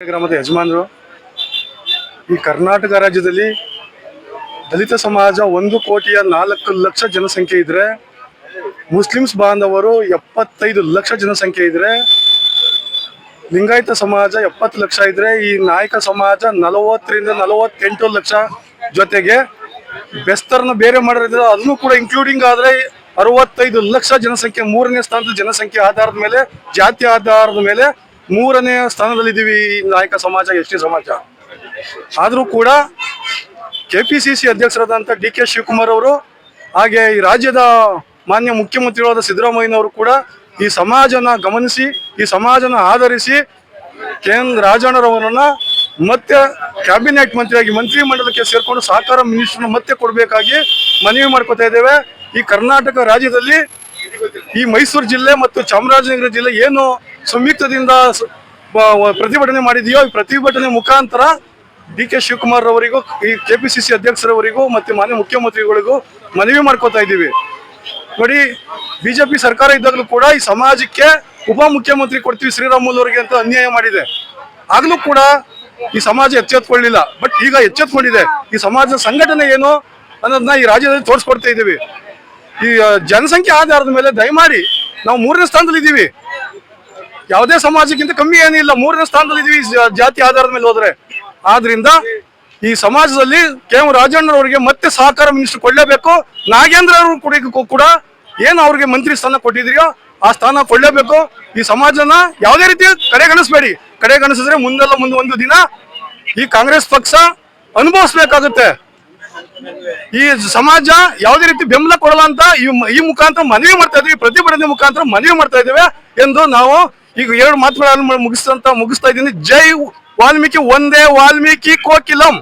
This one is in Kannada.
ಗ್ರಾಮದ ಯಜಮಾನರು, ಈ ಕರ್ನಾಟಕ ರಾಜ್ಯದಲ್ಲಿ ದಲಿತ ಸಮಾಜ ಒಂದು ಕೋಟಿಯ ನಾಲ್ಕು ಲಕ್ಷ ಜನಸಂಖ್ಯೆ ಇದ್ರೆ, ಮುಸ್ಲಿಮ್ಸ್ ಬಾಂಧವರು ಎಪ್ಪತ್ತೈದು ಲಕ್ಷ ಜನಸಂಖ್ಯೆ ಇದ್ರೆ, ಲಿಂಗಾಯತ ಸಮಾಜ ಎಪ್ಪತ್ತು ಲಕ್ಷ ಇದ್ರೆ, ಈ ನಾಯಕ ಸಮಾಜ ನಲವತ್ತರಿಂದ ನಲವತ್ತೆಂಟು ಲಕ್ಷ ಜೊತೆಗೆ ಬೆಸ್ತರ್ನ ಬೇರೆ ಮಾಡಿದ್ರೆ ಅದನ್ನು ಕೂಡ ಇನ್ಕ್ಲೂಡಿಂಗ್ ಆದ್ರೆ ಅರವತ್ತೈದು ಲಕ್ಷ ಜನಸಂಖ್ಯೆ ಮೂರನೇ ಸ್ಥಾನದ ಜನಸಂಖ್ಯೆ ಆಧಾರದ ಮೇಲೆ, ಜಾತಿ ಆಧಾರದ ಮೇಲೆ ಮೂರನೇ ಸ್ಥಾನದಲ್ಲಿದ್ದೀವಿ ನಾಯಕ ಸಮಾಜ, ಎಸ್ ಟಿ ಸಮಾಜ. ಆದರೂ ಕೂಡ ಕೆ ಪಿ ಸಿ ಸಿ ಅಧ್ಯಕ್ಷರಾದಂಥ ಡಿ ಕೆ ಶಿವಕುಮಾರ್ ಅವರು, ಹಾಗೆ ಈ ರಾಜ್ಯದ ಮಾನ್ಯ ಮುಖ್ಯಮಂತ್ರಿಗಳಾದ ಸಿದ್ದರಾಮಯ್ಯನವರು ಕೂಡ ಈ ಸಮಾಜನ ಗಮನಿಸಿ, ಈ ಸಮಾಜನ ಆಧರಿಸಿ ಕೇಂದ್ರ ರಾಜಣ್ಣರವರನ್ನ ಮತ್ತೆ ಕ್ಯಾಬಿನೆಟ್ ಮಂತ್ರಿಯಾಗಿ ಮಂತ್ರಿ ಮಂಡಲಕ್ಕೆ ಸೇರಿಕೊಂಡು ಸಹಕಾರ ಮಿನಿಸ್ಟರ್ನ ಮತ್ತೆ ಕೊಡಬೇಕಾಗಿ ಮನವಿ ಮಾಡ್ಕೋತಾ ಇದ್ದೇವೆ. ಈ ಕರ್ನಾಟಕ ರಾಜ್ಯದಲ್ಲಿ ಈ ಮೈಸೂರು ಜಿಲ್ಲೆ ಮತ್ತು ಚಾಮರಾಜನಗರ ಜಿಲ್ಲೆ ಏನು ಸಂಯುಕ್ತದಿಂದ ಪ್ರತಿಭಟನೆ ಮಾಡಿದೆಯೋ, ಈ ಪ್ರತಿಭಟನೆ ಮುಖಾಂತರ ಡಿ ಕೆ ಶಿವಕುಮಾರ್ ಅವರಿಗೂ ಈ ಸಿ ಅಧ್ಯಕ್ಷರವರಿಗೂ, ಮತ್ತೆ ಮಾನ್ಯ ಮುಖ್ಯಮಂತ್ರಿಗಳಿಗೂ ಮನವಿ ಮಾಡ್ಕೋತಾ ಇದ್ದೀವಿ. ನೋಡಿ, ಬಿಜೆಪಿ ಸರ್ಕಾರ ಇದ್ದಾಗಲೂ ಕೂಡ ಈ ಸಮಾಜಕ್ಕೆ ಉಪ ಮುಖ್ಯಮಂತ್ರಿ ಕೊಡ್ತೀವಿ ಶ್ರೀರಾಮುಲು ಅವರಿಗೆ ಅಂತ ಅನ್ಯಾಯ ಮಾಡಿದೆ. ಆಗಲೂ ಕೂಡ ಈ ಸಮಾಜ ಎಚ್ಚೆತ್ಕೊಳ್ಳಿಲ್ಲ ಬಟ್ ಈಗ ಎಚ್ಚೆತ್ಕೊಂಡಿದೆ. ಈ ಸಮಾಜದ ಸಂಘಟನೆ ಏನು ಅನ್ನೋದನ್ನ ಈ ರಾಜ್ಯದಲ್ಲಿ ತೋರಿಸ್ಕೊಡ್ತಾ ಇದ್ದೀವಿ. ಈ ಜನಸಂಖ್ಯೆ ಆಧಾರದ ಮೇಲೆ ದಯಮಾಡಿ ನಾವು ಮೂರನೇ ಸ್ಥಾನದಲ್ಲಿ ಇದ್ದೀವಿ ಯಾವುದೇ ಸಮಾಜಕ್ಕಿಂತ ಕಮ್ಮಿ ಏನಿಲ್ಲ, ಮೂರನೇ ಸ್ಥಾನದಲ್ಲಿ ಇದೀವಿ ಜಾತಿ ಆಧಾರದ ಮೇಲೆ ಹೋದ್ರೆ. ಆದ್ರಿಂದ ಈ ಸಮಾಜದಲ್ಲಿ ಕೆ ಎಂ ರಾಜಣ್ಣರವರಿಗೆ ಮತ್ತೆ ಸಹಕಾರ ಮಿನಿಸ್ಟರ್ ಕೊಡಲೇಬೇಕು. ನಾಗೇಂದ್ರ ಅವರು ಕೂಡ ಕೂಡ ಏನು ಅವ್ರಿಗೆ ಮಂತ್ರಿ ಸ್ಥಾನ ಕೊಟ್ಟಿದ್ರಿಯೋ ಆ ಸ್ಥಾನ ಕೊಡಲೇಬೇಕು. ಈ ಸಮಾಜನ ಯಾವುದೇ ರೀತಿ ಕಡೆಗಣಿಸ್ಬೇಡಿ. ಕಡೆಗಣಿಸಿದ್ರೆ ಮುಂದೆಲ್ಲ ಮುಂದೆ ಒಂದು ದಿನ ಈ ಕಾಂಗ್ರೆಸ್ ಪಕ್ಷ ಅನುಭವಿಸ್ಬೇಕಾಗುತ್ತೆ. ಈ ಸಮಾಜ ಯಾವುದೇ ರೀತಿ ಬೆಂಬಲ ಕೊಡಲ್ಲ ಅಂತ ಈ ಮುಖಾಂತರ ಮನವಿ ಮಾಡ್ತಾ ಇದ್ದೀವಿ, ಪ್ರತಿಭಟನೆ ಮುಖಾಂತರ ಮನವಿ ಮಾಡ್ತಾ ಇದ್ದೇವೆ ಎಂದು ನಾವು ಈಗ ಎರಡು ಮಾತುಗಳನ್ನು ಮುಗಿಸ್ತಂತ ಮುಗಿಸ್ತಾ ಇದ್ದೀನಿ. ಜೈ ವಾಲ್ಮೀಕಿ ಒಂದೇ ವಾಲ್ಮೀಕಿ ಕೋಕಿಲಂ.